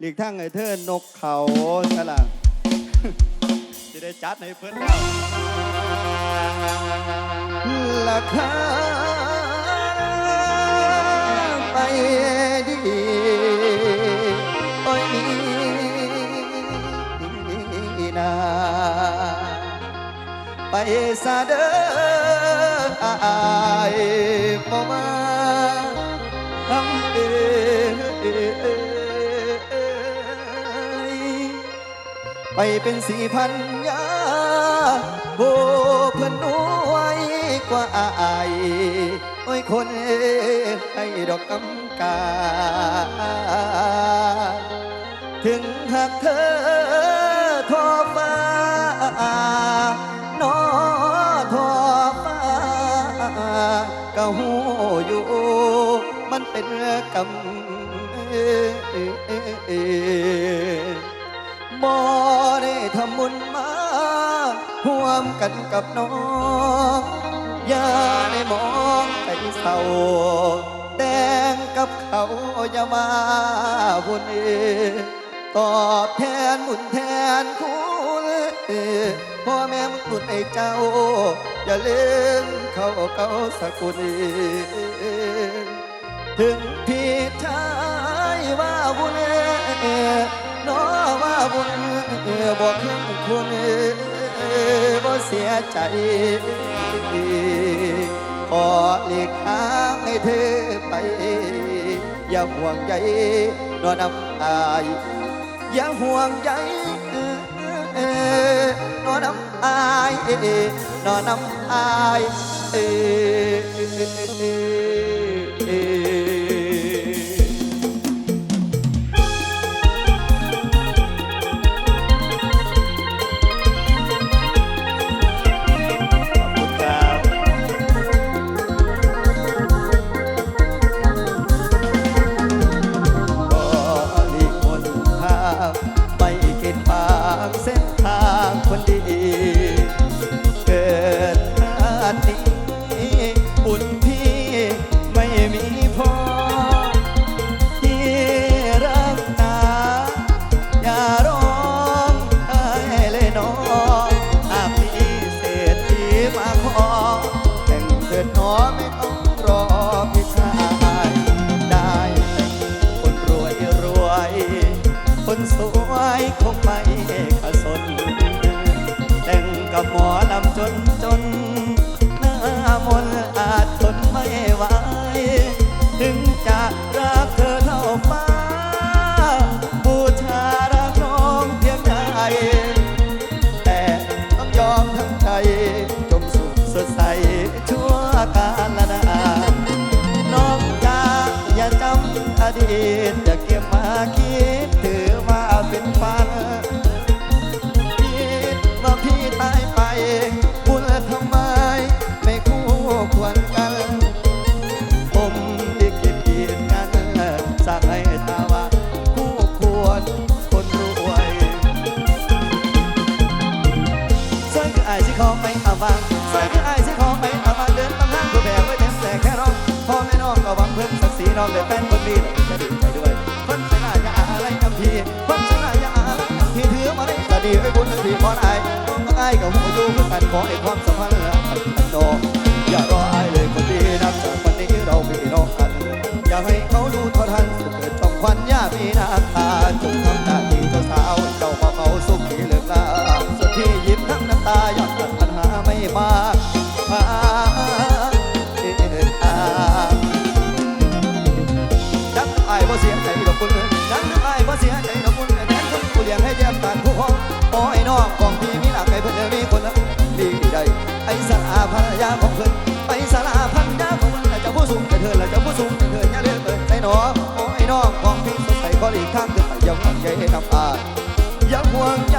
หลีกทั้งไอ้เธอนกเขาสละจะได้จัดให้เพิ่นแล้วราคาไปดีโอ้ยนี่นาไปซาเดออายบ่มาทำเอย ไปเป็นสี่พันยาโบเพื่อนน้อยกว่าอายโอ้ยคนให้ดอกกำกา ถึงหากเธอทอฟ้าน้อทอฟ้าก็หูอยู่ มันเป็นกรรม บ่ได้ทำบุญมาร่วมกันกับน้องอย่าได้มองไปเศร้าแดงกับเขาอย่ามาบุญเอตอบแทนบุญแทนคุณเอพ่อแม่มึงบุญให้เจ้า อย่าลืมเขาเขาสักคนถึงพี่ชายว่าบุญเอ น้อว่าบุญบอกขึ้นคุณเอบ่เสียใจขอหลีกทางให้เธอไป อย่าห่วงใยนอนน้ำอายอย่าห่วงใยนอนน้ำอายนอนน้ำอายข น้องเลยแฟนคนดีจะดีใจด้วย คนชนะอย่าอะไรกับพี่คนชนะอย่าอะไรกับพี่ถือมาได้ก็ดีไว้บุญที่พรอายต้องไอ้กับหัวอยู่เพื่อกันขอไอ้ความสัมพันธ์อันโนอ เธอแล้วจะผู้สูงเธออย่าเลือกเปิดใจหนองโอ้ยน้องของพี่สดใสก็หลีกข้างเดินไปยังห่วงใยให้นำอายอย่าห่วงใย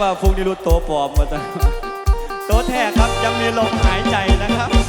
ว่าพรุ่งนี้รู้ตัวปอมมาจ้ะโตแท้ครับยังมีลมหายใจนะครับ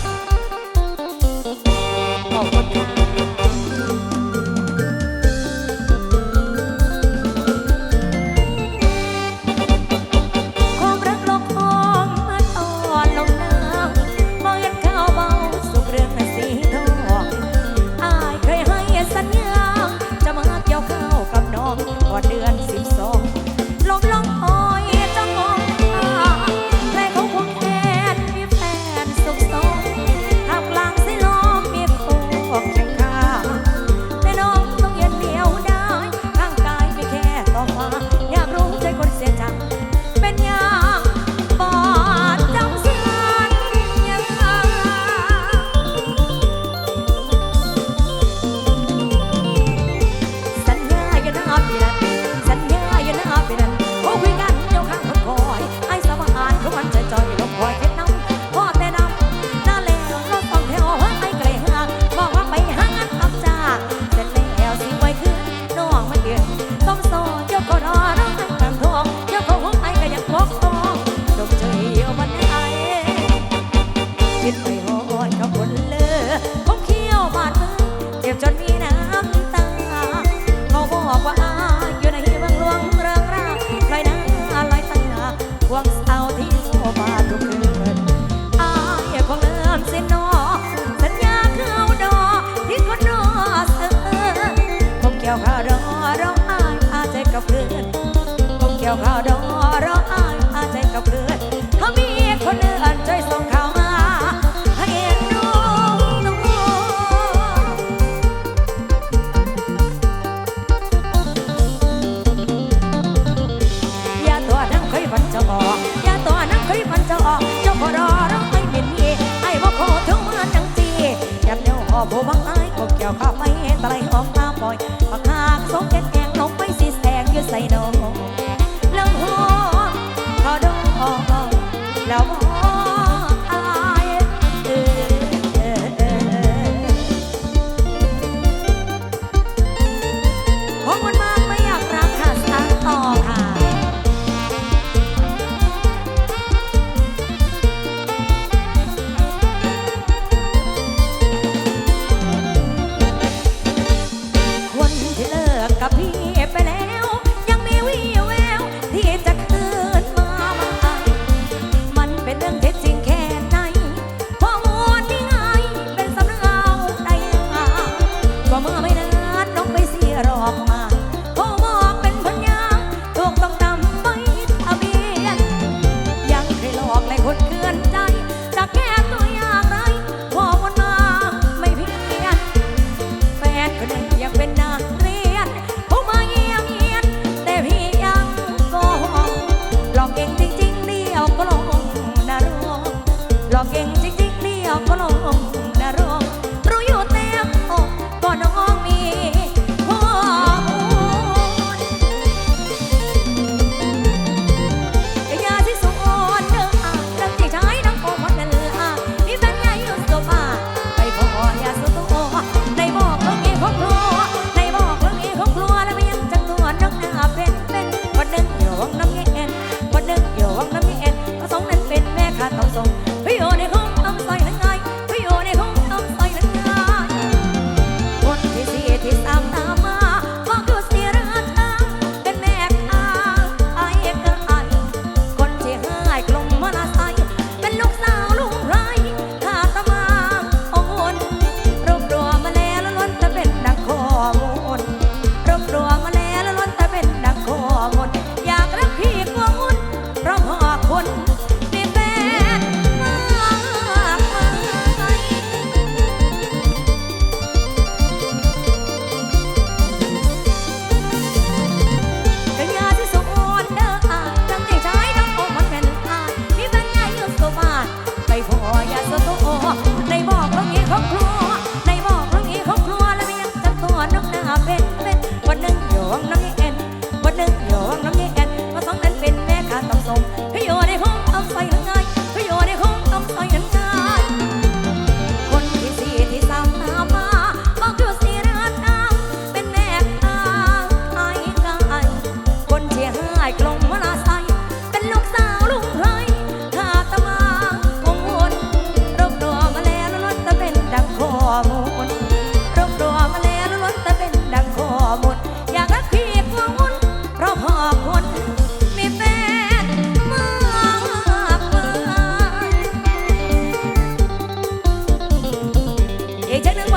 บ่บังอายก็เกี่ยวข้าไม่ตะออกไป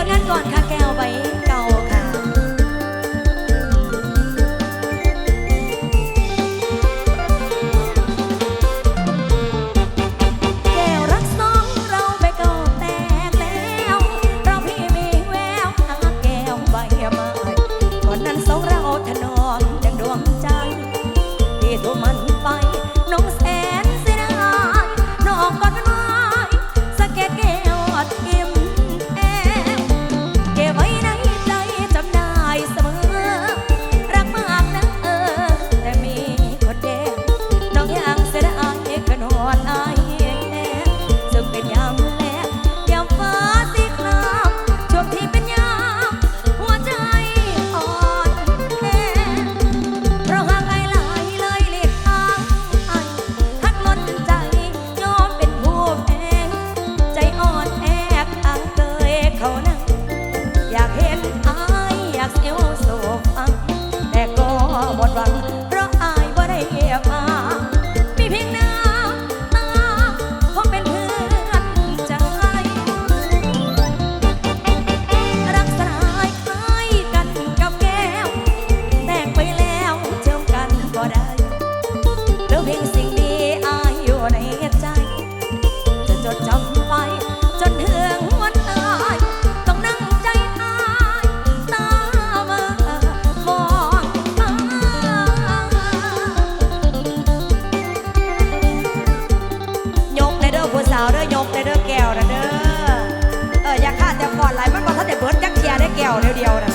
คนนั้นก่อนค่ะแก้วไป เอเด้อยกเด้อแก้วนะเด้อ เอออย่าคาดอย่ากอดไหลมันก็ถ้าเด็เบิร์ดยักเทียได้แก้วเดียวๆนะ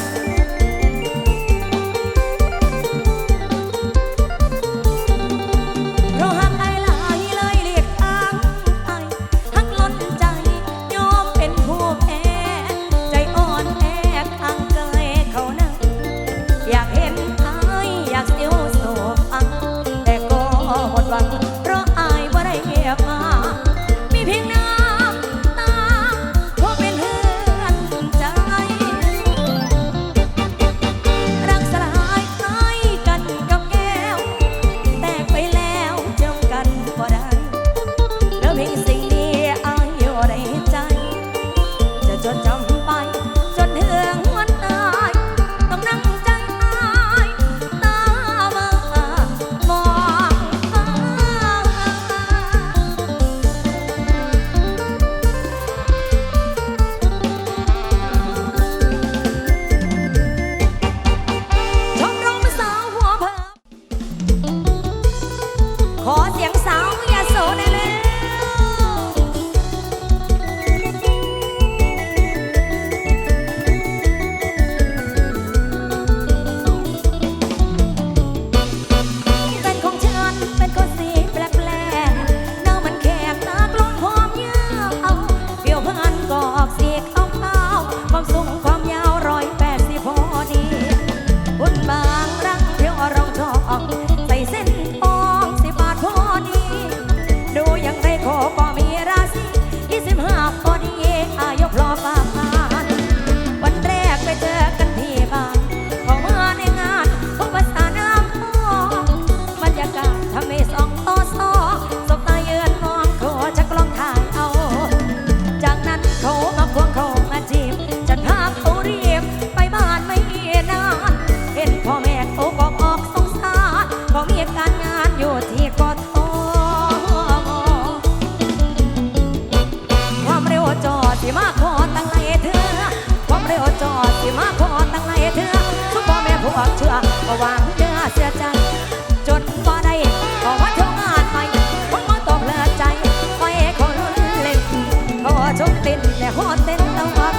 อดเต้นเต้าหมัก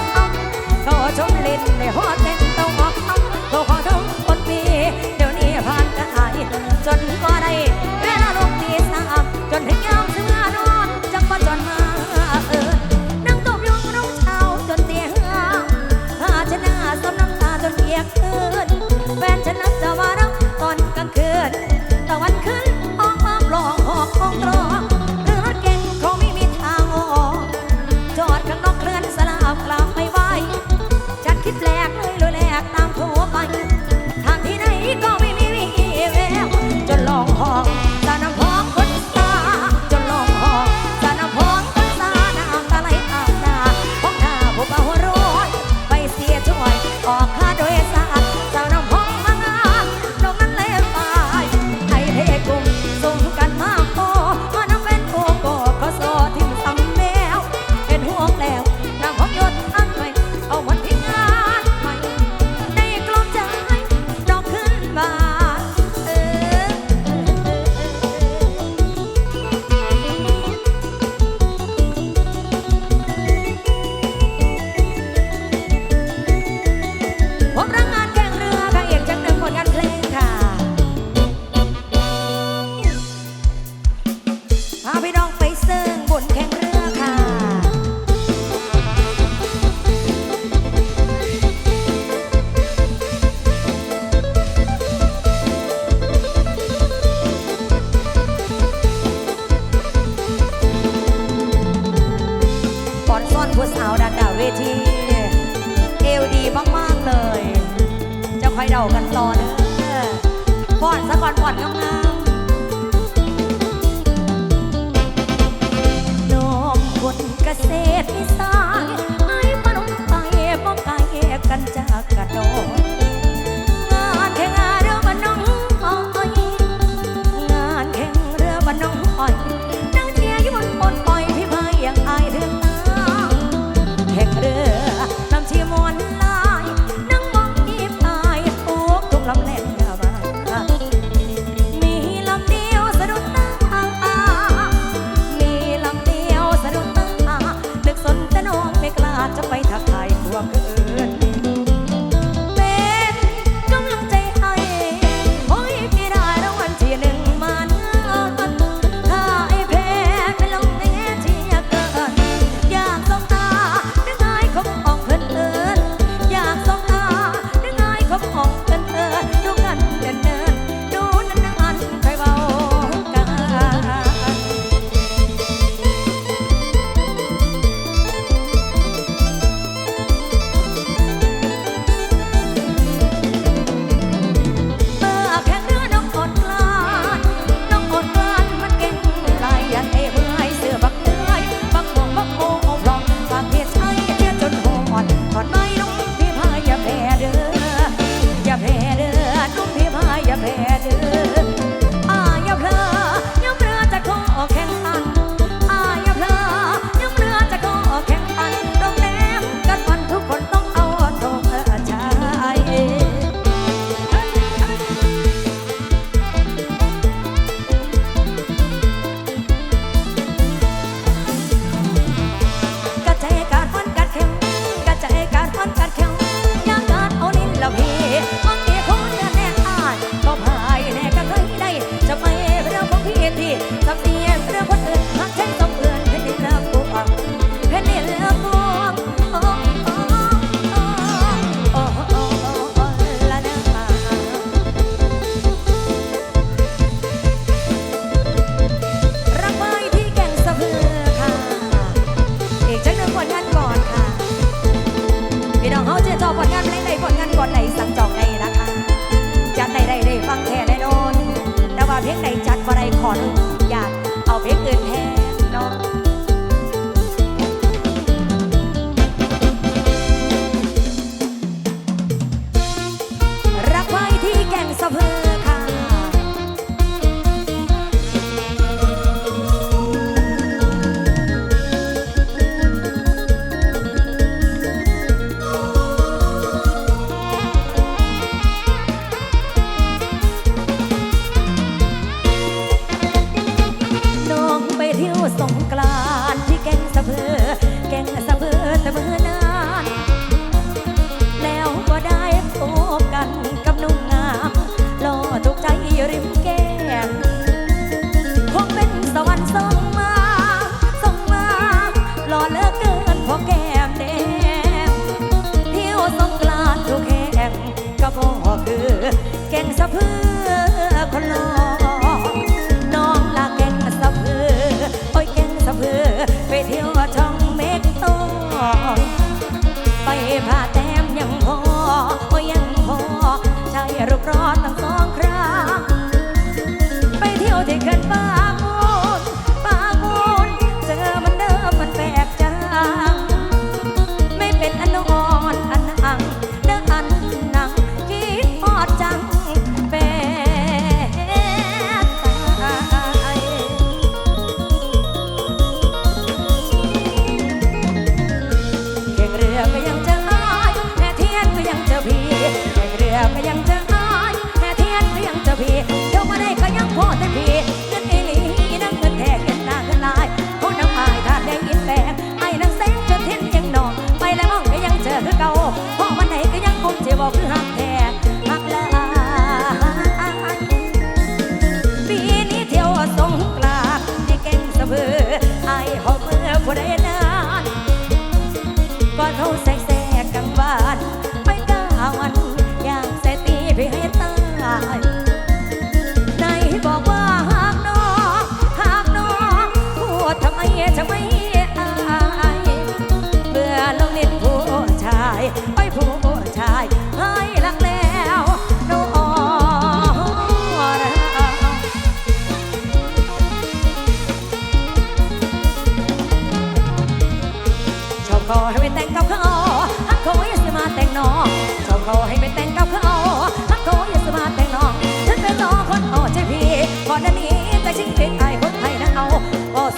ก็ชมลินในหอดเต้นเต้าหมักก็ขอเท่า อนผู้สาวดันดาเวทีเอวดีมากๆเลย จะคอยเดากันตอนอะผ่อนสะก่อนผ่อนงามน้องคนเกษตรพิสานไอ้ปนมไปบ่ไกลกันจากกระโดด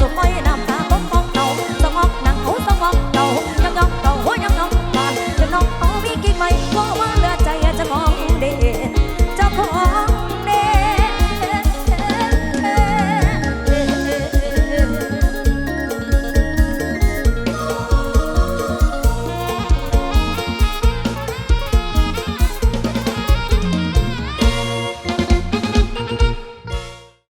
นไทยนั้